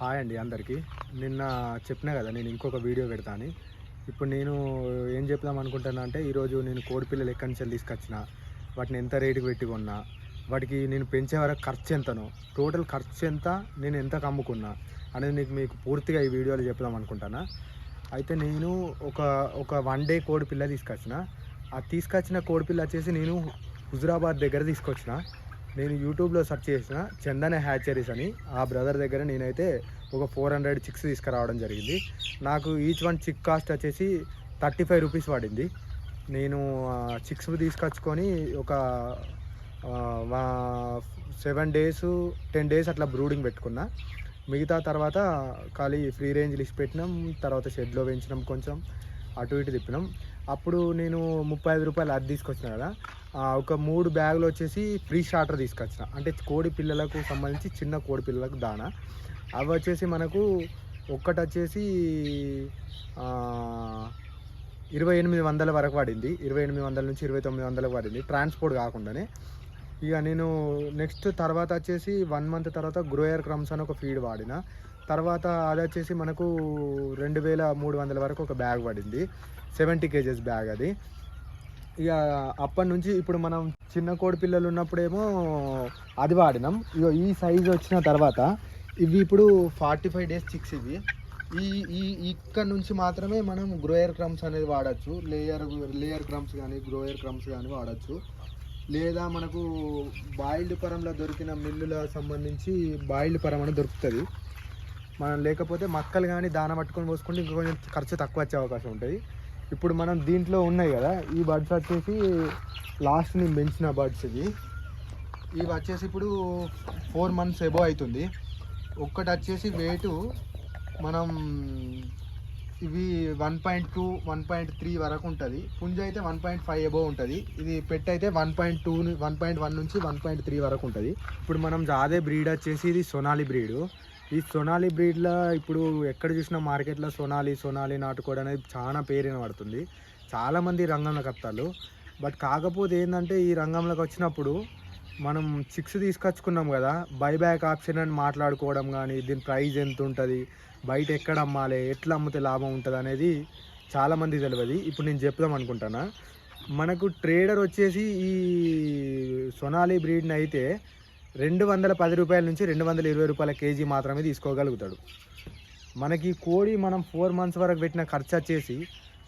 Hi అండి అందరికీ. నిన్న చెప్పినా కదా నేను ఇంకొక వీడియో పెడతా అని. ఇప్పుడు నేను ఏం చెప్దాం అనుకుంటున్నా అంటే ఈరోజు నేను కోడిపిల్లలు ఎక్కడి నుంచి తీసుకొచ్చిన వాటిని ఎంత రేటుకి పెట్టి కొన్నా వాటికి నేను పెంచే వరకు ఖర్చు ఎంతనో టోటల్ ఖర్చు ఎంత నేను ఎంతకు అమ్ముకున్నా అనేది నీకు మీకు పూర్తిగా ఈ వీడియోలో చెప్దాం అనుకుంటానా అయితే నేను ఒక ఒక వన్ డే కోడి పిల్ల తీసుకొచ్చిన. ఆ తీసుకొచ్చిన కోడి పిల్ల వచ్చేసి నేను హుజురాబాద్ దగ్గర తీసుకొచ్చిన. నేను యూట్యూబ్లో సెర్చ్ చేసిన చందన హ్యాచరీస్ అని ఆ బ్రదర్ దగ్గర నేనైతే ఒక ఫోర్ హండ్రెడ్ చిక్స్ తీసుకురావడం జరిగింది. నాకు ఈచ్ వన్ చిక్ కాస్ట్ వచ్చేసి థర్టీ ఫైవ్ రూపీస్ పడింది. నేను చిక్స్ తీసుకొచ్చుకొని ఒక సెవెన్ డేస్ టెన్ డేస్ అట్లా బ్రూడింగ్ పెట్టుకున్నా. మిగతా తర్వాత ఖాళీ ఫ్రీ రేంజ్ లిస్ట్ పెట్టినాం తర్వాత షెడ్లో పెంచినాం కొంచెం. అటు ఇటు తిప్పినాం. అప్పుడు నేను ముప్పై ఐదు రూపాయలు అది తీసుకొచ్చిన కదా. ఒక మూడు బ్యాగులు వచ్చేసి ఫ్రీ స్టార్టర్ తీసుకొచ్చిన. అంటే కోడి పిల్లలకు సంబంధించి చిన్న కోడి పిల్లలకు దానా. అవి వచ్చేసి మనకు ఒక్కటి వచ్చేసి ఇరవై ఎనిమిది వందల వరకు పడింది. ఇరవై ఎనిమిది వందల నుంచి ఇరవై తొమ్మిది వందలకు పడింది. ట్రాన్స్పోర్ట్ కాకుండానే. ఇక నేను నెక్స్ట్ తర్వాత వచ్చేసి వన్ మంత్ తర్వాత గ్రోయర్ క్రమ్స్ అని ఒక ఫీడ్ వాడిన. తర్వాత అది వచ్చేసి మనకు రెండు వేల మూడు వందల వరకు ఒక బ్యాగ్ పడింది. సెవెంటీ కేజెస్ బ్యాగ్ అది. ఇక అప్పటి నుంచి ఇప్పుడు మనం చిన్న కోడి పిల్లలు ఉన్నప్పుడేమో అది వాడినాం. ఇక ఈ సైజ్ వచ్చిన తర్వాత ఇవి ఇప్పుడు ఫార్టీ ఫైవ్ డేస్ చిక్స్ ఇవి. ఈ ఈ ఇక్కడ నుంచి మాత్రమే మనం గ్రోయర్ క్రమ్స్ అనేది వాడచ్చు. లేయర్ లేయర్ క్రమ్స్ కానీ గ్రోయర్ క్రమ్స్ కానీ వాడచ్చు. లేదా మనకు బాయిల్డ్ పరంలో దొరికిన మిల్లుల సంబంధించి బాయిల్డ్ పరం అని దొరుకుతుంది. మనం లేకపోతే మక్కలు కానీ దాన పట్టుకొని పోసుకుంటే ఇంకా కొంచెం ఖర్చు తక్కువ వచ్చే అవకాశం ఉంటుంది. ఇప్పుడు మనం దీంట్లో ఉన్నాయి కదా ఈ బర్డ్స్ వచ్చేసి లాస్ట్ నేను పెంచిన బర్డ్స్ ఇవి. ఇవి వచ్చేసి ఇప్పుడు ఫోర్ మంత్స్ ఎబో అవుతుంది. ఒక్కటి వచ్చేసి వెయిట్ మనం ఇవి one point two one point three వరకు ఉంటుంది. పుంజ అయితే వన్ పాయింట్ ఫైవ్ ఎబో ఉంటుంది. ఇది పెట్ అయితే one point two one point one నుంచి వన్ పాయింట్ త్రీ వరకు ఉంటుంది. ఇప్పుడు మనం జాదే బ్రీడ్ వచ్చేసి ఇది సొనాలి బ్రీడ్. ఈ సొనాలి బ్రీడ్లో ఇప్పుడు ఎక్కడ చూసినా మార్కెట్లో సొనాలి సొనాలి నాటుకోవడం అనేది చాలా పేరు పడుతుంది చాలామంది రంగంలోకి వస్తారు. బట్ కాకపోతే ఏంటంటే ఈ రంగంలోకి వచ్చినప్పుడు మనం చిక్స్ తీసుకొచ్చుకున్నాం కదా బైబ్యాక్ ఆప్షన్ అని మాట్లాడుకోవడం కానీ దీని ప్రైస్ ఎంత ఉంటుంది బయట ఎక్కడ అమ్మాలి ఎట్లా అమ్మితే లాభం ఉంటుంది అనేది చాలామంది తెలియదు ఇప్పుడు నేను చెప్దాం అనుకుంటానా. మనకు ట్రేడర్ వచ్చేసి ఈ సొనాలి బ్రీడ్ని అయితే రెండు వందల పది రూపాయల నుంచి రెండు వందల ఇరవై రూపాయల కేజీ మాత్రమే తీసుకోగలుగుతాడు. మనకి కోడి మనం ఫోర్ మంత్స్ వరకు పెట్టిన ఖర్చు వచ్చేసి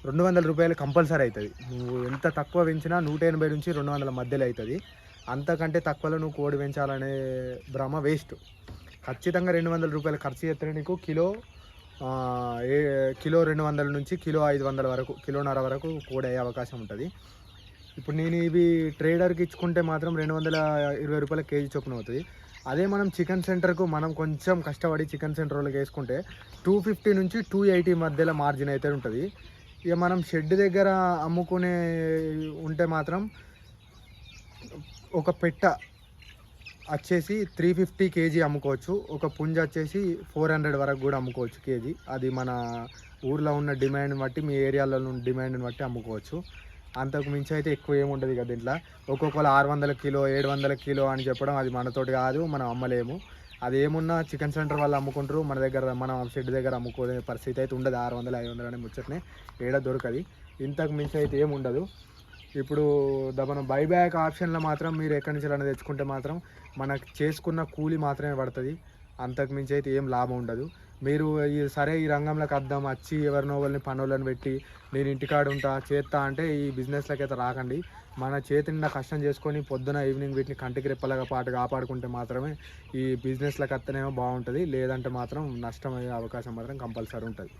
రెండు వందల రూపాయలు కంపల్సరీ అవుతుంది. నువ్వు ఎంత తక్కువ పెంచినా నూట ఎనభై నుంచి రెండు వందల మధ్యలో అవుతుంది. అంతకంటే తక్కువలో నువ్వు కోడి పెంచాలనే భ్రమ వేస్ట్ ఖచ్చితంగా రెండు వందల రూపాయలు ఖర్చు చేస్తే నీకు కిలో ఏ కిలో రెండు వందల నుంచి కిలో ఐదు వందల వరకు కిలోన్నర వరకు కోడి అయ్యే అవకాశం ఉంటుంది. ఇప్పుడు నేను ఇవి ట్రేడర్కి ఇచ్చుకుంటే మాత్రం రెండు వందల ఇరవై రూపాయల కేజీ చొప్పున అవుతుంది. అదే మనం చికెన్ సెంటర్కు మనం కొంచెం కష్టపడి చికెన్ సెంటర్ వాళ్ళకి వేసుకుంటే టూ ఫిఫ్టీ నుంచి టూ ఎయిటీ మధ్యలో మార్జిన్ అయితే ఉంటుంది. ఇక మనం షెడ్ దగ్గర అమ్ముకునే ఉంటే మాత్రం ఒక పెట్ట వచ్చేసి త్రీ ఫిఫ్టీ కేజీ అమ్ముకోవచ్చు. ఒక పుంజ వచ్చేసి ఫోర్ హండ్రెడ్ వరకు కూడా అమ్ముకోవచ్చు కేజీ. అది మన ఊర్లో ఉన్న డిమాండ్ బట్టి మీ ఏరియాలో ఉన్న డిమాండ్ని బట్టి అమ్ముకోవచ్చు. అంతకు మించి అయితే ఎక్కువ ఏముండదు కదా దీంట్లో. ఒక్కొక్కరు ఆరు వందల కిలో ఏడు వందల కిలో అని చెప్పడం అది మనతోటి కాదు మనం అమ్మలేము. అది ఏమున్నా చికెన్ సెంటర్ వాళ్ళు అమ్ముకుంటారు. మన దగ్గర మనం షెడ్ దగ్గర అమ్ముకోలేని పరిస్థితి అయితే ఉండదు. ఆరు వందల ఐదు వందలు అనే ముచ్చటనే ఏడ దొరకది. ఇంతకు మించి అయితే ఏముండదు ఇప్పుడు ద- బైబ్యాక్ ఆప్షన్లో మాత్రం మీరు ఎక్కడి నుంచి అయినా తెచ్చుకుంటే మాత్రం మనకు చేసుకున్న కూలి మాత్రమే పడుతుంది. అంతకు మించి అయితే ఏం లాభం ఉండదు. మీరు ఈ సరే ఈ రంగంలోకి అర్థం వచ్చి ఎవరినో వాళ్ళని పనులను పెట్టి నేను ఇంటికాడ ఉంటా చేస్తా అంటే ఈ బిజినెస్లోకి అయితే రాకండి. మన చేతి నిండా కష్టం చేసుకొని పొద్దున ఈవినింగ్ వీటిని కంటికి రెప్పలాగా పాటు కాపాడుకుంటే మాత్రమే ఈ బిజినెస్లకు అత్తనేమో బాగుంటుంది. లేదంటే మాత్రం నష్టం అయ్యే అవకాశం మాత్రం కంపల్సరీ ఉంటుంది.